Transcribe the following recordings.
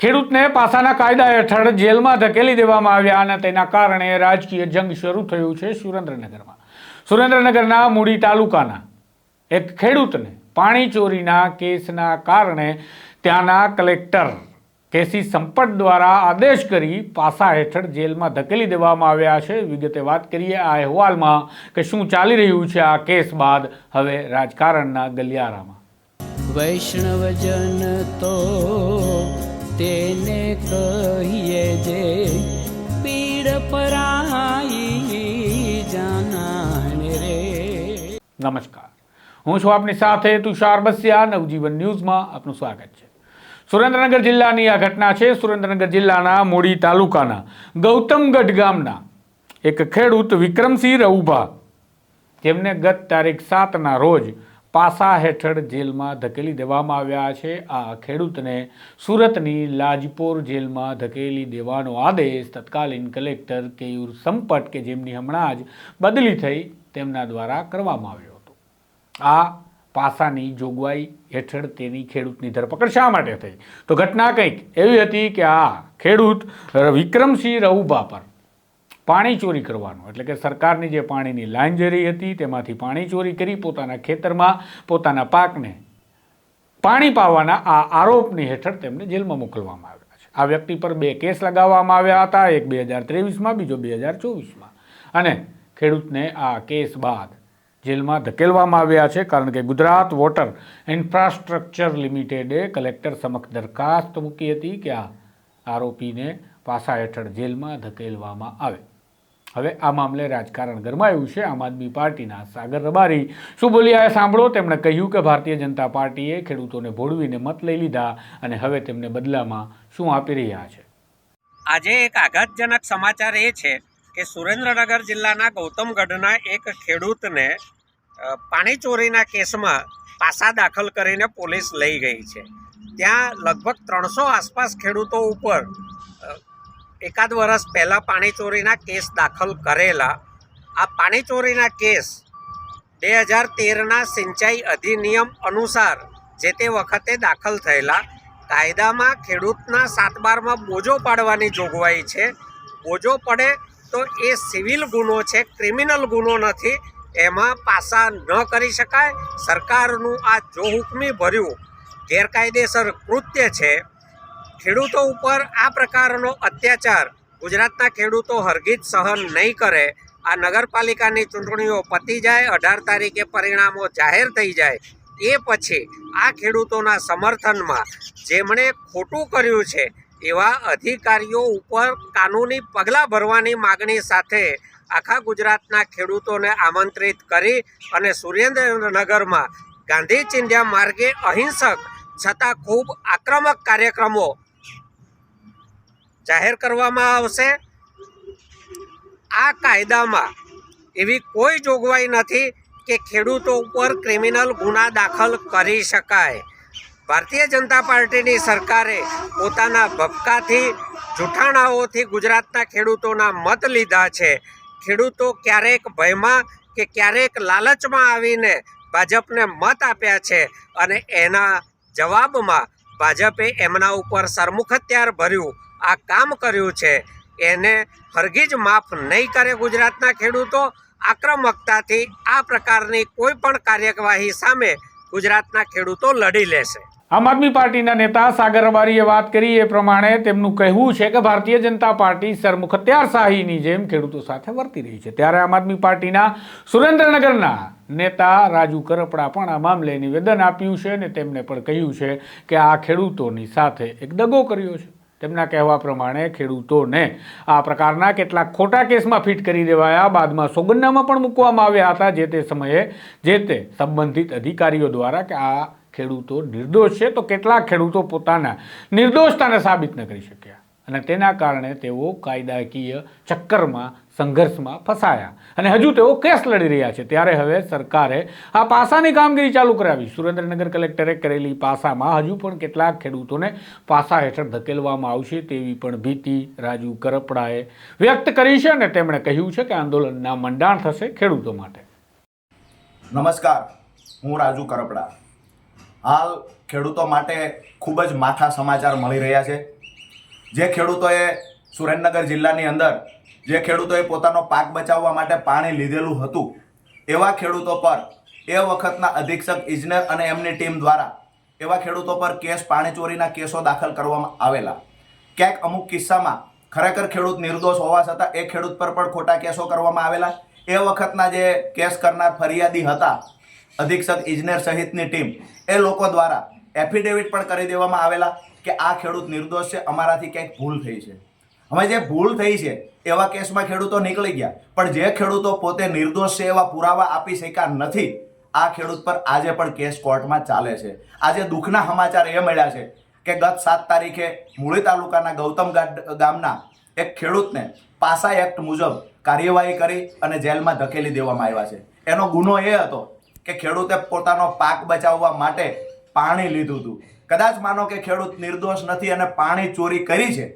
ખેડૂતને પાસાના કાયદા હેઠળ જેલમાં ધકેલી દેવામાં આવ્યા અને તેના કારણે રાજકીય જંગ શરૂ થયું છે સુરેન્દ્રનગરમાં. સુરેન્દ્રનગરના મૂડી તાલુકાના એક ખેડૂતને પાણી ચોરીના કેસના કારણે ત્યાંના કલેક્ટર કેસી સંપટ દ્વારા આદેશ કરી પાસા હેઠળ જેલમાં ધકેલી દેવામાં આવ્યા છે. વિગતે વાત કરીએ આ અહેવાલમાં કે શું ચાલી રહ્યું છે આ કેસ બાદ હવે રાજકારણના ગલિયારામાં. વૈષ્ણવજન તો તેને કહીએ જે પીડ પરાઈ જાનાને રે. નમસ્કાર. હું છું આપની સાથે તુષાર બસિયા, નવજીવન ન્યૂઝમાં આપનું સ્વાગત છે. સુરેન્દ્રનગર જિલ્લાની આ ઘટના છે. સુરેન્દ્રનગર જિલ્લાના મૂડી તાલુકાના ગૌતમગઢ ગામના એક ખેડૂત વિક્રમસિંહ રઉભા જેમને ગત તારીખ સાતના રોજ પાસા હેઠળ જેલમાં ધકેલી દેવામાં આવ્યા છે. આ ખેડૂતને સુરતની લાજપોર જેલમાં ધકેલી દેવાનો આદેશ તત્કાલીન કલેક્ટર કેયુર સંપટ કે જેમની હમણાં જ બદલી થઈ તેમના દ્વારા કરવામાં આવ્યો હતો. આ પાસાની જોગવાઈ હેઠળ તેની ખેડૂતની ધરપકડ શા માટે થઈ? તો ઘટના કંઈક એવી હતી કે આ ખેડૂત વિક્રમસિંહ રહુભા પર પાણી ચોરી કરવાનું. એટલે કે સરકારની જે પાણીની લાઈન જરી હતી, તેમાંથી પાણી ચોરી કરી પોતાના ખેતરમાં, પોતાના પાકને પાણી પાવાના આ આરોપની હેઠળ તેમને જેલમાં મોકલવામાં આવ્યા છે. આ વ્યક્તિ પર બે કેસ લગાવવામાં આવ્યા હતા, એક બે હજાર ત્રેવીસમાં, બીજો બે હજાર ચોવીસમાં. અને ખેડૂતને આ કેસ બાદ જેલમાં ધકેલવામાં આવ્યા છે, કારણ કે ગુજરાત વોટર ઇન્ફ્રાસ્ટ્રક્ચર લિમિટેડે કલેક્ટર સમક્ષ દરખાસ્ત મૂકી હતી કે આ આરોપીને પાસા હેઠળ જેલમાં ધકેલવામાં આવે. હવે આ મામલે રાજકારણ ગરમાયું છે. આમ આદમી પાર્ટીના સાગર રબારી. શું બોલ્યા સાંભળો? તેમણે કહ્યું કે ભારતીય જનતા પાર્ટીએ ખેડૂતોને ભોળવીને મત લઈ લીધા અને હવે તેમને બદલામાં શું આપી રહ્યા છે? આજે એક આઘાતજનક સમાચાર એ છે કે સુરેન્દ્રનગર જિલ્લાના ગૌતમગઢના એક ખેડૂતને પાણી ચોરીના કેસમાં પાસા દાખલ કરીને પોલીસ લઈ ગઈ છે. ત્યાં લગભગ ત્રણસો આસપાસ ખેડૂતો ઉપર એકાદ વર્ષ પહેલાં પાણીચોરીના કેસ દાખલ કરેલા. આ પાણીચોરીના કેસ બે હજાર તેરના સિંચાઈ અધિનિયમ અનુસાર જે તે વખતે દાખલ થયેલા. કાયદામાં ખેડૂતના સાતબારમાં બોજો પાડવાની જોગવાઈ છે. બોજો પડે તો એ સિવિલ ગુનો છે, ક્રિમિનલ ગુનો નથી. એમાં પાસા ન કરી શકાય. સરકારનું આ જોહુકમી ભર્યું ગેરકાયદેસર કૃત્ય છે. ખેડૂતો ઉપર આ પ્રકારનો અત્યાચાર ગુજરાતના ખેડૂતો હરગીજ સહન નહીં કરે, આ નગરપાલિકાની ચૂંટણીઓ પતી જાય, અઢાર તારીખે પરિણામો જાહેર થઈ જાય, એ પછી આ ખેડૂતોના સમર્થનમાં જેમણે ખોટું કર્યું છે એવા અધિકારીઓ ઉપર કાનૂની પગલાં ભરવાની માગણી સાથે આખા ગુજરાતના ખેડૂતોને આમંત્રિત કરી અને સુરેન્દ્રનગરમાં ગાંધી ચિંધ્યા માર્ગે અહિંસક છતાં ખૂબ આક્રમક કાર્યક્રમો જાહેર કરવામાં આવશે. આ કાયદામાં એવી કોઈ જોગવાઈ નથી કે ખેડૂતો ઉપર ક્રિમિનલ ગુના દાખલ કરી શકાય. ભારતીય જનતા પાર્ટીની સરકારે પોતાના ભપકાથી જૂઠાણાઓથી ગુજરાતના ખેડૂતોના મત લીધા છે. ખેડૂતો ક્યારેક ભયમાં કે ક્યારેક લાલચમાં આવીને ભાજપને મત આપ્યા છે અને એના જવાબમાં ભાજપે એમના ઉપર સરમુખત્યાર ભર્યું. આ કામ કર્યું છે, એને હરગીજ માફ નહીં કરે ગુજરાતના ખેડૂતો. આક્રમકતાથી આ પ્રકારની કોઈ પણ કાર્યવાહી સામે ગુજરાતના ખેડૂતો લડી લેશે. આમ આદમી પાર્ટીના નેતા સાગર રબારીએ વાત કરી, એ પ્રમાણે તેમનું કહેવું છે કે ભારતીય જનતા પાર્ટી સરમુખત્યાર શાહીની જેમ ખેડૂતો સાથે વર્તી રહી છે. ત્યારે આમ આદમી પાર્ટીના સુરેન્દ્રનગરના નેતા રાજુ કરપડા પણ આ મામલે નિવેદન આપ્યું છે અને તેમણે પણ કહ્યું છે કે આ ખેડૂતોની સાથે એક દગો કર્યો છે. તેમના કહેવા પ્રમાણે ખેડૂતોને આ પ્રકારના કેટલાક ખોટા કેસમાં ફિટ કરી દેવાયા. બાદમાં સોગંદનામા પણ મૂકવામાં આવ્યા હતા જે તે સમયે, જે તે સંબંધિત અધિકારીઓ દ્વારા કે આ ખેડૂતો નિર્દોષ છે. તો કેટલાક ખેડૂતો પોતાના નિર્દોષતાને સાબિત ન કરી શક્યા અને તેના કારણે તેઓ કાયદાકીય ચક્કરમાં સંઘર્ષમાં ફસાયા. અને હજુ તેઓ કેસ લડી રહ્યા છે. ત્યારે હવે સરકારે આ પાસાની કામગીરી ચાલુ કરાવી. સુરેન્દ્રનગર કલેક્ટરે કરેલી પાસામાં હજુ પણ કેટલાક ખેડૂતોને પાસા હેઠળ ધકેલવામાં આવશે તેવી પણ ભીતિ રાજુ કરપડાએ વ્યક્ત કરી છે અને તેમણે કહ્યું છે કે આંદોલનના મંડાણ થશે ખેડૂતો માટે. નમસ્કાર. હું રાજુ કરપડા. હાલ ખેડૂતો માટે ખૂબ જ માથા સમાચાર મળી રહ્યા છે. જે ખેડૂતોએ સુરેન્દ્રનગર જિલ્લાની અંદર જે ખેડૂતોએ પોતાનો પાક બચાવવા માટે પાણી લીધેલું હતું, એવા ખેડૂતો પર એ વખતના અધિક્ષક, ઇજનેર અને એમની ટીમ દ્વારા એવા ખેડૂતો પર કેસ, પાણી ચોરીના કેસો દાખલ કરવામાં આવેલા. ક્યાંક અમુક કિસ્સામાં ખરેખર ખેડૂત નિર્દોષ હોવા છતાં એ ખેડૂત પર પણ ખોટા કેસો કરવામાં આવેલા. એ વખતના જે કેસ કરનાર ફરિયાદી હતા, અધિક્ષક, ઇજનેર સહિતની ટીમ, એ લોકો દ્વારા એફિડેવિટ પણ કરી દેવામાં આવેલા કે આ ખેડૂત નિર્દોષ છે, અમારાથી ક્યાંક ભૂલ થઈ છે. હવે જે ભૂલ થઈ છે, એવા કેસમાં ખેડૂતો નીકળી ગયા. પણ જે ખેડૂતો પોતે નિર્દોષ છે એવા પુરાવા આપી શક્યા નથી, આ ખેડૂત પર આજે પણ કેસ કોર્ટમાં ચાલે છે. આજે દુઃખના સમાચાર એ મળ્યા છે કે ગત સાત તારીખે મૂળી તાલુકાના ગૌતમ ગામના એક ખેડૂતને પાસા એક્ટ મુજબ કાર્યવાહી કરી અને જેલમાં ધકેલી દેવામાં આવ્યા છે. એનો ગુનો એ હતો કે ખેડૂતે પોતાનો પાક બચાવવા માટે પાણી લીધું હતું. કદાચ માનો કે ખેડૂત નિર્દોષ નથી અને પાણી ચોરી કરી છે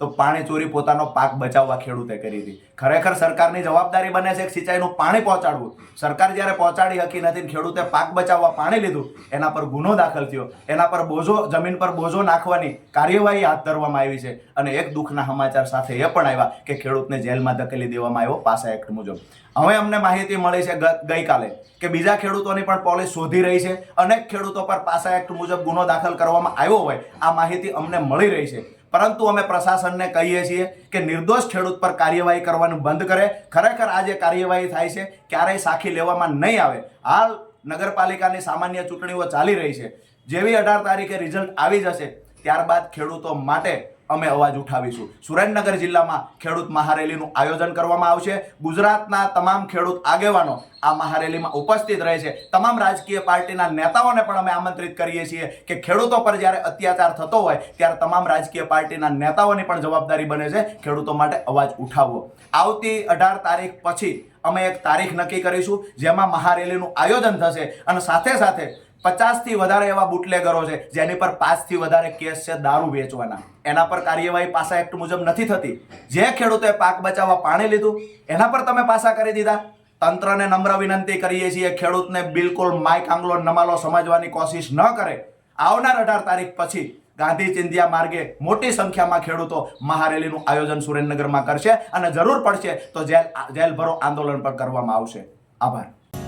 તો પાણી ચોરી પોતાનો પાક બચાવવા ખેડૂતે કરી હતી. ખરેખર સરકારની જવાબદારી બને છે સિંચાઈનું પાણી પહોંચાડવું. સરકાર જ્યારે પહોંચાડી શકી નથી ખેડૂતે પાક બચાવવા પાણી લીધું, એના પર ગુનો દાખલ થયો. એના પર બોજો, જમીન પર બોજો નાખવાની કાર્યવાહી હાથ ધરવામાં આવી છે. અને એક દુઃખના સમાચાર સાથે એ પણ આવ્યા કે ખેડૂતને જેલમાં ધકેલી દેવામાં આવ્યો પાસા એક્ટ મુજબ. હવે અમને માહિતી મળી છે ગઈકાલે કે બીજા ખેડૂતોની પણ પોલીસ શોધી રહી છે. અનેક ખેડૂતો પર પાસા એક્ટ મુજબ ગુનો દાખલ કરવામાં આવ્યો હોય, આ માહિતી અમને મળી રહી છે. પરંતુ અમે પ્રશાસનને કહીએ છીએ કે નિર્દોષ ખેડૂત પર કાર્યવાહી કરવાનું બંધ કરે. ખરેખર આ જે કાર્યવાહી થાય છે, ક્યારેય સાખી લેવામાં નહીં આવે. હાલ નગરપાલિકાની સામાન્ય ચૂંટણીઓ ચાલી રહી છે. જેવી અઢાર તારીખે રિઝલ્ટ આવી જશે, ત્યારબાદ ખેડૂતો માટે અમે અવાજ ઉઠાવીશું. સુરેન્દ્રનગર જિલ્લામાં ખેડૂત મહારેલીનું આયોજન કરવામાં આવશે. ગુજરાતના તમામ ખેડૂત આગેવાનો આ મહારેલીમાં ઉપસ્થિત રહે છે. તમામ રાજકીય પાર્ટીના નેતાઓને પણ અમે આમંત્રિત કરીએ છીએ કે ખેડૂતો પર જ્યારે અત્યાચાર થતો હોય, ત્યારે તમામ રાજકીય પાર્ટીના નેતાઓની પણ જવાબદારી બને છે. ખેડૂતો માટે અવાજ ઉઠાવવો. આવતી અઢાર તારીખ પછી અમે એક તારીખ નક્કી કરીશું, જેમાં મહારેલીનું આયોજન થશે અને સાથે સાથે પચાસથી વધારે એવા બુટલેગરો છે, જેની પર પાંચથી વધારે કેસ છે દારૂ વેચવાના. એના પર કાર્યવાહી પાસા એક્ટ મુજબ નથી થતી. જે ખેડૂતે પાક બચાવવા પાણી લીધું, એના પર તમે પાસા કરી દીધા. તંત્રને નમ્ર વિનંતી કરીએ છીએ, ખેડૂતને બિલકુલ માઇક આંગલો નમાલો સમજવાની કોશિશ ન કરે. આવનાર અઢાર તારીખ પછી ગાંધી ચિંધ્યા માર્ગે મોટી સંખ્યામાં ખેડૂતો મહારેલીનું આયોજન સુરેન્દ્રનગરમાં કરશે અને જરૂર પડશે તો જેલ જેલભરો આંદોલન પણ કરવામાં આવશે. આભાર.